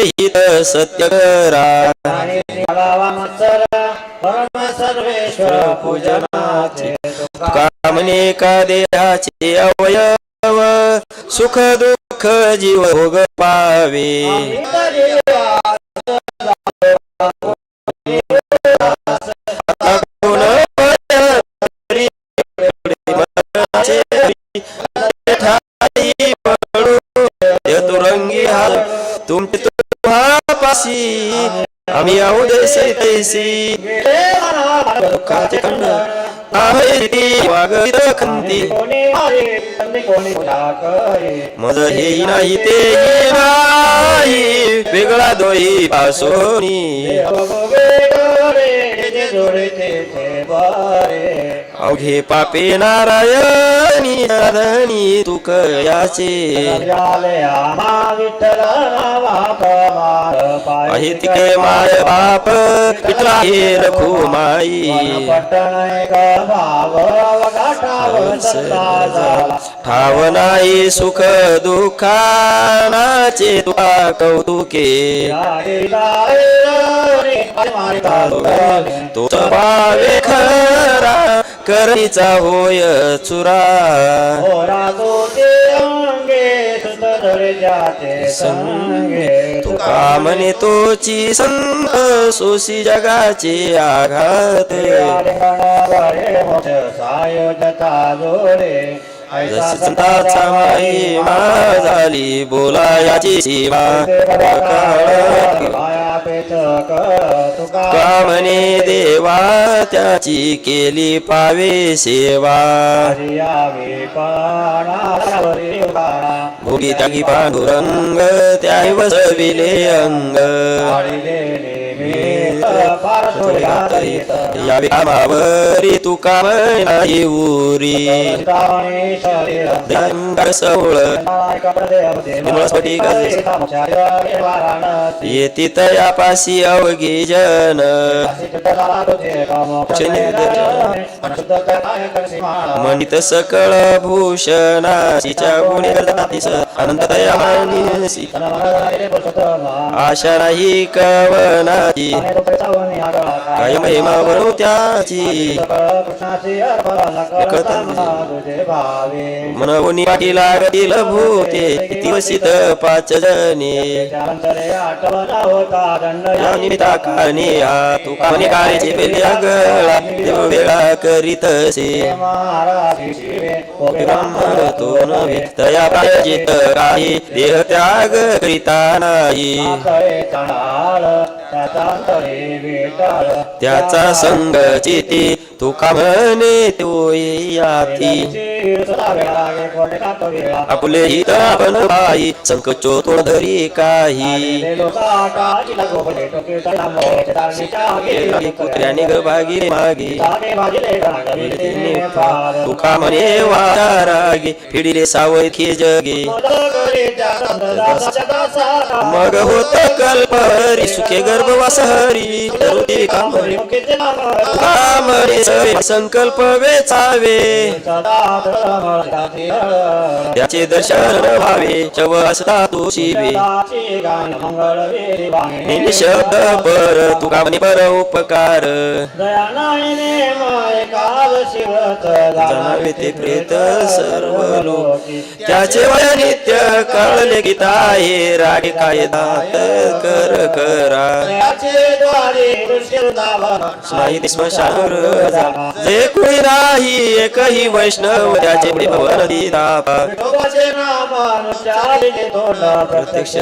हित सत्य करा. सर्वेश्वर पूजनाचे कामने का देहाचे अवयव सुख दुःख जीव भोग पावे. आम्ही आहो देशी तैसी दुःखाचे खंड आहे खंती मज हे नाही ते नाही वेगळा दोही पासोनी अवघे पापे नारायणी धनी तुक याचे. आहे तिके माय बाप पितला हे रखू माई. ठाव नाही सुख दुःखानाचे तुला कौतुके. तो भावे खरा करीचा होय चुरा. संगे. तुका म्हणे तोची संत सोशी जगाचे आघात. संताचा माई मा झाली बोलायाची सीमा. देवा त्याची केली पावे सेवा. भोगी त्यागी पांडुरंग त्या वसविले अंग. या तू काम नाही उरी सोळ येती तया पाशी अवघी जन म्हणित सकळ भूषणाशीच्या गुणी अनंत आशा नाही कवनाची काय महिमा वरू त्याची मनवनी पाठी लागतील भूते किती वसित पाच या निमित्ता काने हा तू काने काळेचे पेले गळा देव वेळा करीत असे। तो नव्हे तया प्रायचित काही देह त्याग करिता नाही। त्याचा संग चिती तुका म्हणे तो याती आपले हित आपण बाई संकचो तोड धरी काही. कुत्र्याने ग भागी मागे. तुका म्हणे वाटा रागे. फिडिले सावळखे जगे मग होत कल्परी सुखे गर्भवास हरी काम संकल्प वेचावे. याचे दर्शन व्हावे शव असता तो शिवे. शब्द पर तुका म्हणे पर उपकार. जाणावे ते प्रेत सर्व लोक त्याचे वय नित्य कळले गीता हे रागे काय दात कर करा. द्वारे स्माई स्मशान जा कुणी नाही एकही वैष्णव त्याचे भवन दिदापा प्रत्यक्ष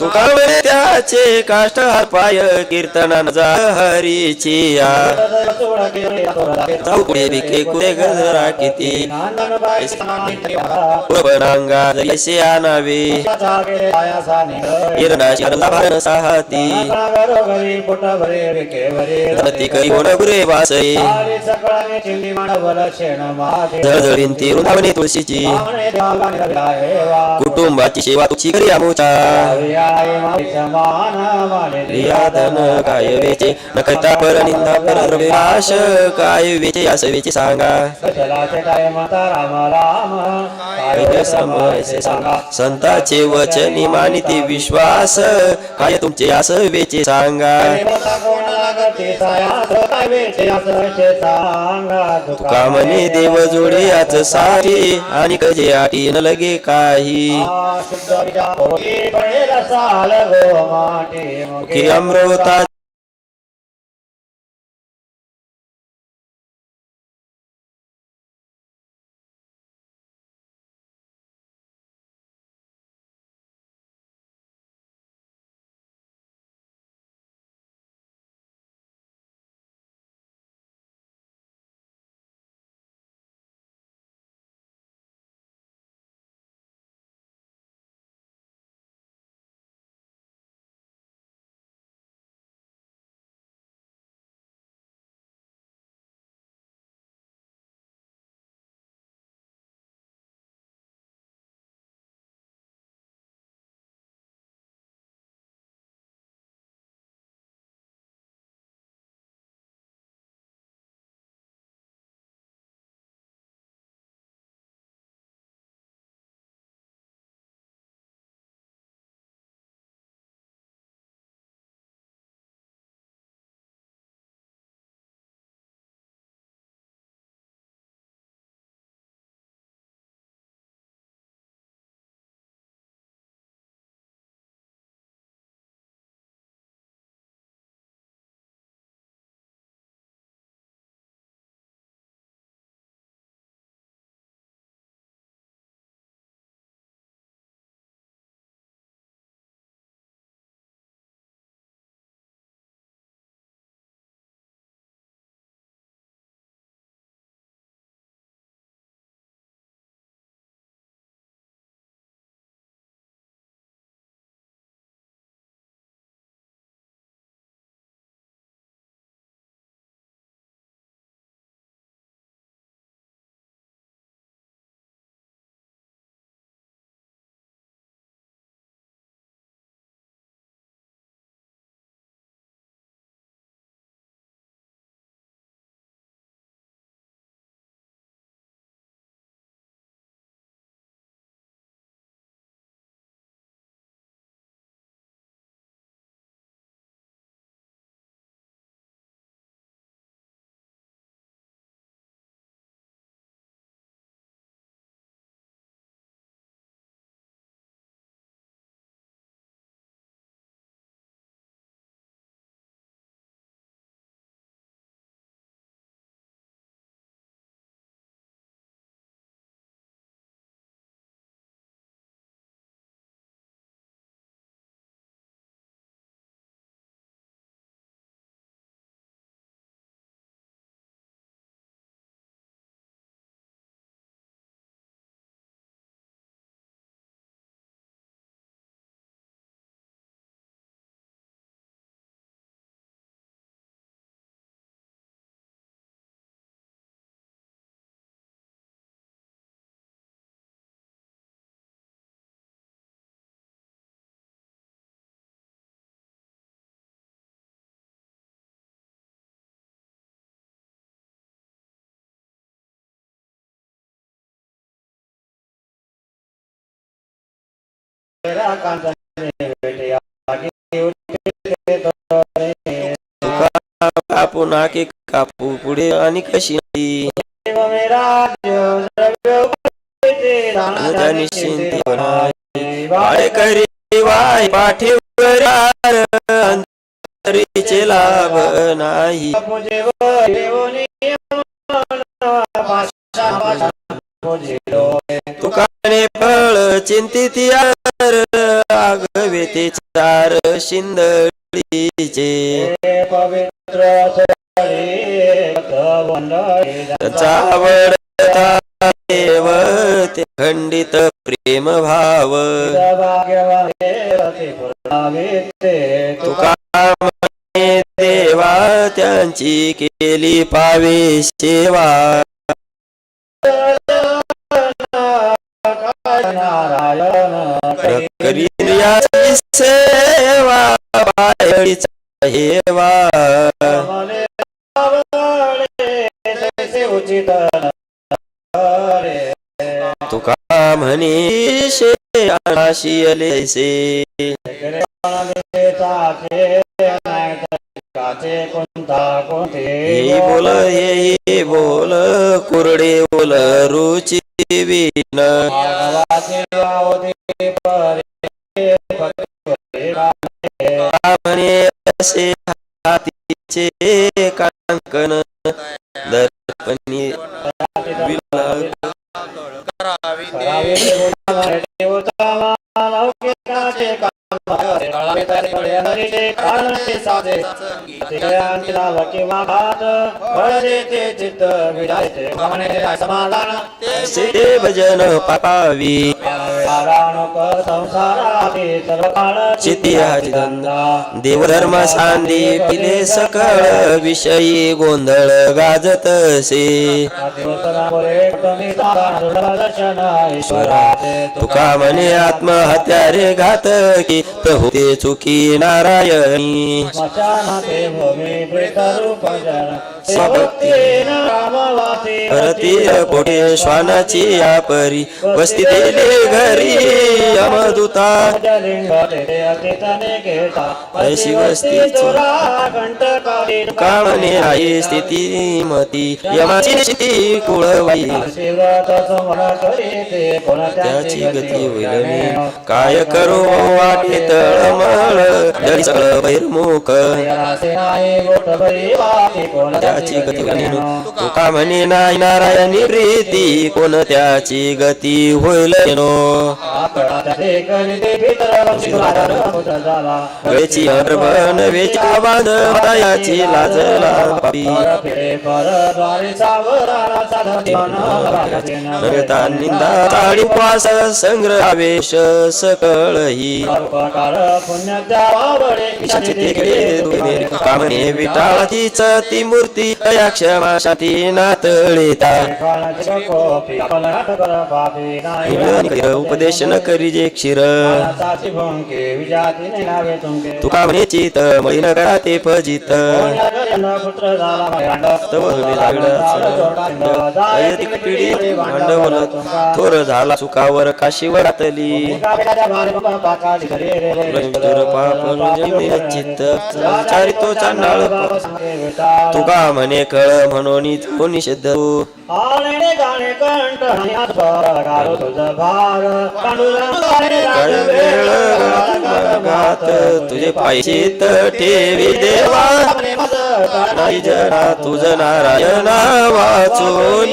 तुका म्हणे त्याचे काष्ट पाय कीर्तनान जा हरीची पुढे भिके कुठे गजरा किती? पुरबनांगा जैसे आणावे. अर्धा भान साहती. धरती करी होण गुरे वासई. झळझळीन ती वृंदावनी तुळशीची. कुटुंबाची सेवा तुझी करी आमुचा. रियादन काय वेचे नखता पर निंदा पर काय वेचे असं वेचे सांगा. काय समयसे सांगा. संताचे वचनी मानिती विश्वास. काय तुमचे असं वेचे सांगा. तुका म्हणे देव जोडे याच सारी? आणि कजे आटी न लगे काही? अमृता कापू नाके कापू पुढे आणि कशी करी वाय पाठीवर अंतरीचे लाभ नाही तुकाने फळ चिंतित यार आगवे चार शिंदळीचे पवित्र स्थळी आवडता देव ते खंडित प्रेम भाव. तुका देवा त्यांची केली पावे सेवा. नारायण याची सेवा हेवा. उचित तुका म्हणे शे अनाशियलेसे काचे हे बोल हे बोल कुरडे बोल रुची विन म्हणे असे हातीचे कांकन दर्पणी करावे तरी पुढे हरीचे कारणचे साधे तिकडे किंवा भात. फळते ते चित्त विडायचे गमने समाधान. सिद्धे भजन पापावी. संसाराचे सर्व काळ देवधर्म सांदी पिले सकळ विषयी गोंधळ गाजत से तुका म्हणे आत्महत्या रे घात की होते चुकी नारायणी। परती पोटे श्वानाची या वस्ती दिले घरी यमदूता ऐशी वस्ती कामने आई स्थिती मती. यमाची स्थिती कुळवाई. त्याची गती होईल काय करू वाटे तळमळ जरी सळ बैरमुख. त्याची गती तुका म्हणे नाही नारायणी प्रीती कोण त्याची गती होईल वेची हरबन वेची बांध याची लाजला पापी नव्हता निंदा ताळी पास संग्रहावेश सकळही कामने विटाळाचीच ती मूर्ती या क्षमा शांती नातळेता उपदेश न करी जे क्षीर तुका म्हणे चित मैन करा ते फजित. भांडवल थोर झाला सुखावर काशीवर आतली पाप चित्त तो चांडाळ तुका म्हणे कळ म्हणून गाणे कंठ आणि आस्वार तुझं भार. काय वेळ घात तुझे पायचीत ठेवी देवा. नाही जरा तुझ नारायण वाचून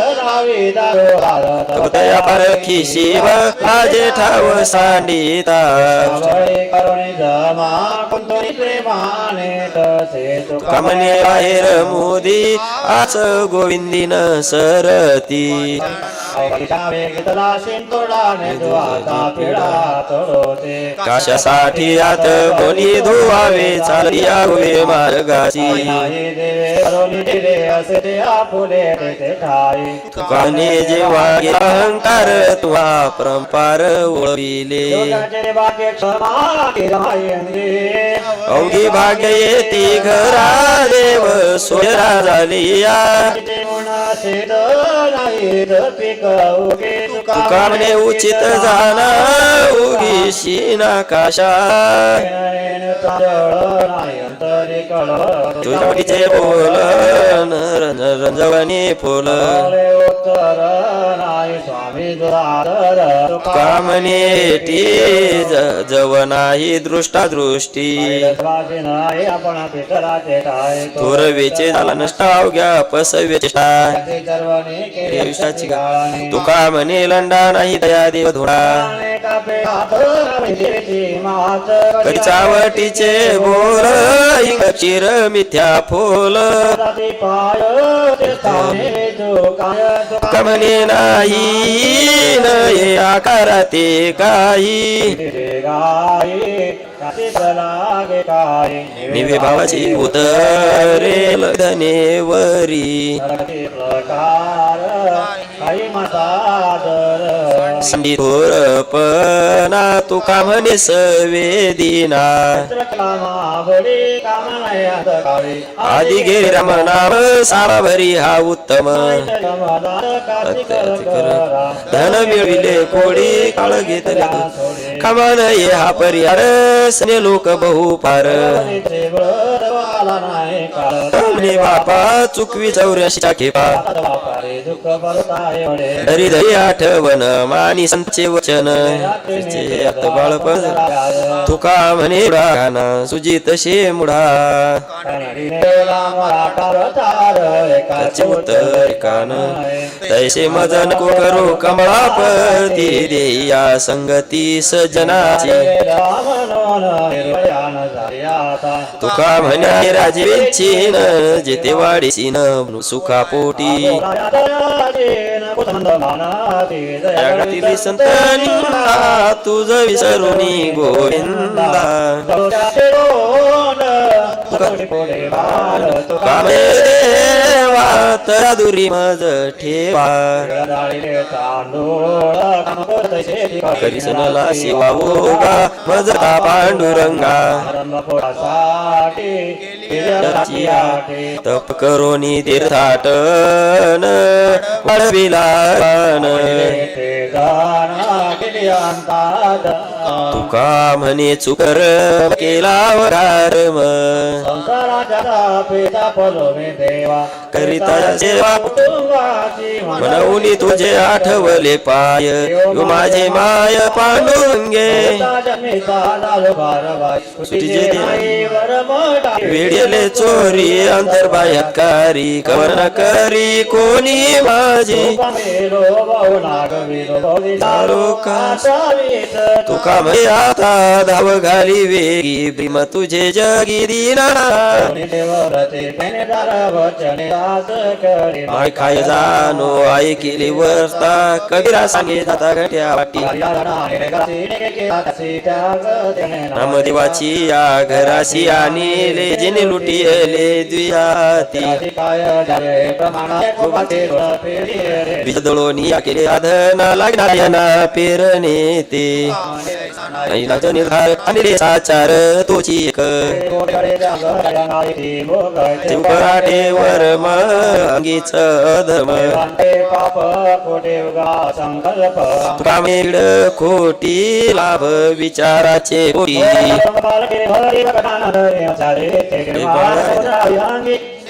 या दया पारखी शिव आजे ठाव सांडिता कमने बाहेर मोदी आच गोविंदीन सरती कशासाठी आत कोणी धुवावे चालली यावे मार्गाची तुकाने जेव्हा अहंकार तुवा परंपार ओळविले. अवघी भाग्य येती घरा देव सोयरा झाली या तुका उचित जाना उगीशी शिना काशा बोल रंज रंजवणी फुल कामने ज- जव नाही दृष्टा. दृष्टी थोरवेचे झाला नष्ट अवघ्या पसवेचे सर्वने केले आयुष्याची गाळाने. तुका म्हणे लंडा नाही दया देव धोडा गाणे कापे हात विहिरीची मात कधी चावटीचे बोल इंग चिर मिथ्या फोल. कमले नाही न ये ते काही निविभावाची उतरेल धनेवरी प्रकार संधी थोरपणा तुका म्हणे सवेदिना कामावडी कामनयात आदि गे रमनाम हा उत्तम. धन मिळविले कोडी काळ घेतले. कमान ये हा परिहार सने लोक बहु पार म्हणे बापा चुकवी चौऱ्याशी खेपा. दुःख धरी धरी आठवण मानी संचे वचन बाळपण तुका म्हणे गाना सुजित शे मुढा. कान तैसे मजन को करू कमळापती देया संगती सजनाची. तुका म्हणे राजवेची जेते वाडीसी न सुखा पोटी जगातील संत निंदा तुझ विसरुनी गोविंदा. देवा तरा दुरी मज ठेवा करिसनला शिवा भोगा मजता पांडुरंगा तप करोनी तीर्थाटन वाढविला गान. तुका म्हणे चुकर केला वरारम करिता सेवा म्हणून तुझे आठवले पाय. यो माझे माय पांडुरंगे. वेडेले चोरी अंतर्बाह्यकारी कवर न करी कोणी माझी. तुका. म्हणे आता धाव घाली वेगी भीम तुझे जगी दिना माय खाय जानो ऐकिली वर्ता कबीरा सांगे जाता घट्या वाटी. नामदेवाची या घराशी आणले जिने लुटियले द्वियाती बीजदळोनी या केले साधना लागणार यांना पेरणे ते. निर्धार आणि साचार तोची एक. पराठेवर अंगीच धर्म. संकल्प कामेड खोटी लाभ विचाराचे पोटी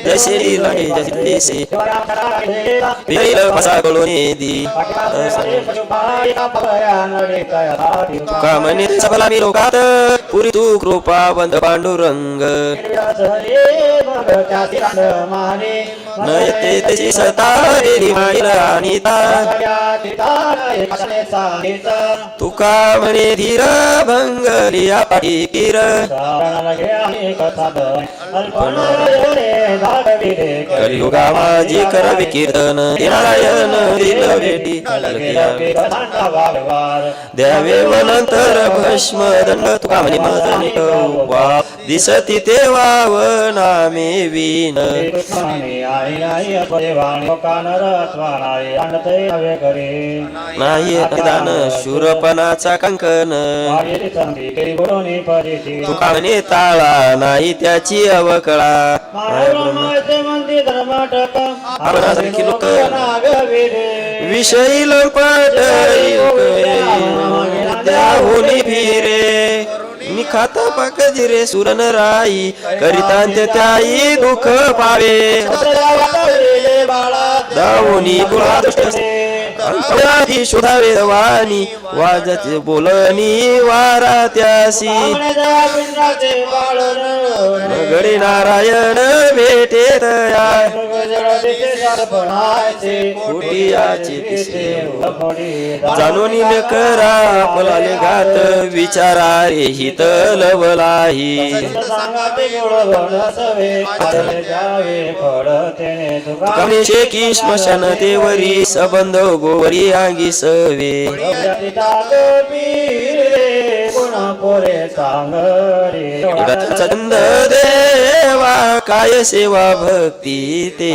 जसे लागे जसे देसे विरल दी तुका सबला मी लोकात पुरी तू कृपा बंद पांडुरंग. न येते तशी सता देली माईल अनिता तुका म्हणे धीर भंगलिया पाठी किर। कलियुगा माझी करवी कीर्तन नारायण दिल भेटी द्यावे वनंतर भस्म दंड तुका म्हणे वा दिसती तेव्हा नामे विन नाही दान शूरपणाचा कंकन म्हणे ताळा नाही त्याची अवकळा. आपणासारखी लोक. विषयी लपट होनी फिरे निखाता पाकजिरे सुरन राई करितांत त्याई दुःख पावे. दावोनी गुळा दुष्ट अंतराधी शोधावे वाणी वाजते बोलणी वारा त्यासी. गडे नारायण भेटे तया जाणून न करा आपला घात विचारा रे हित लवलाही. कमशे की स्मशान देवरी संबंध गोवरी आंगी सवे. चंद देवा काय सेवा भक्ती ते.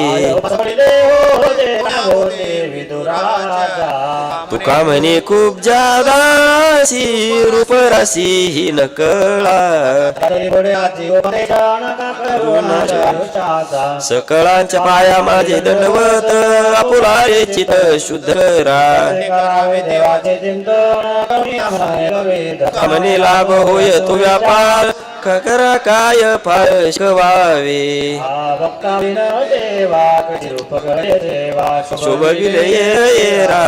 तुका म्हणे खूप जादासी रूप राशी ही न कळा सकळांच्या पाया माझे दंडवत आपुला चित शुद्ध रा म्हणे लाभ होय तो व्यापार करा काय फार शिकवावे शुभ विलय येरा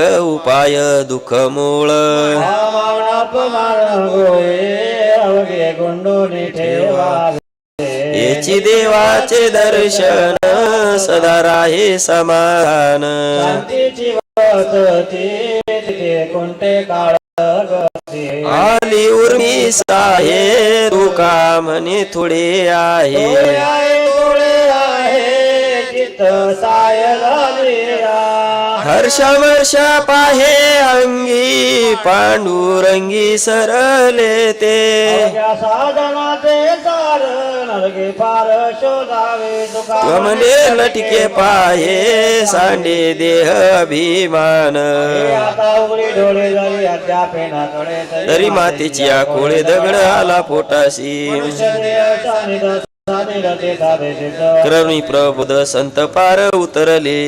उपाय दुःख मूळ याची देवाचे दर्शन सदा राहे समाधान कोणते काळ आली उर्मी साहे तुका म्हणे थोडे आहे. डोळे हर्ष वर्ष पाहे अंगी पांडुरंगी सरले ते. साधनाचे सार नरके पार शोधावे कमले लटके पाहे सांडे देह अभिमान. डोळे तरी मातेची आकोळे दगड आला पोटाशी. क्रमी प्रबोध संत पार उतरले.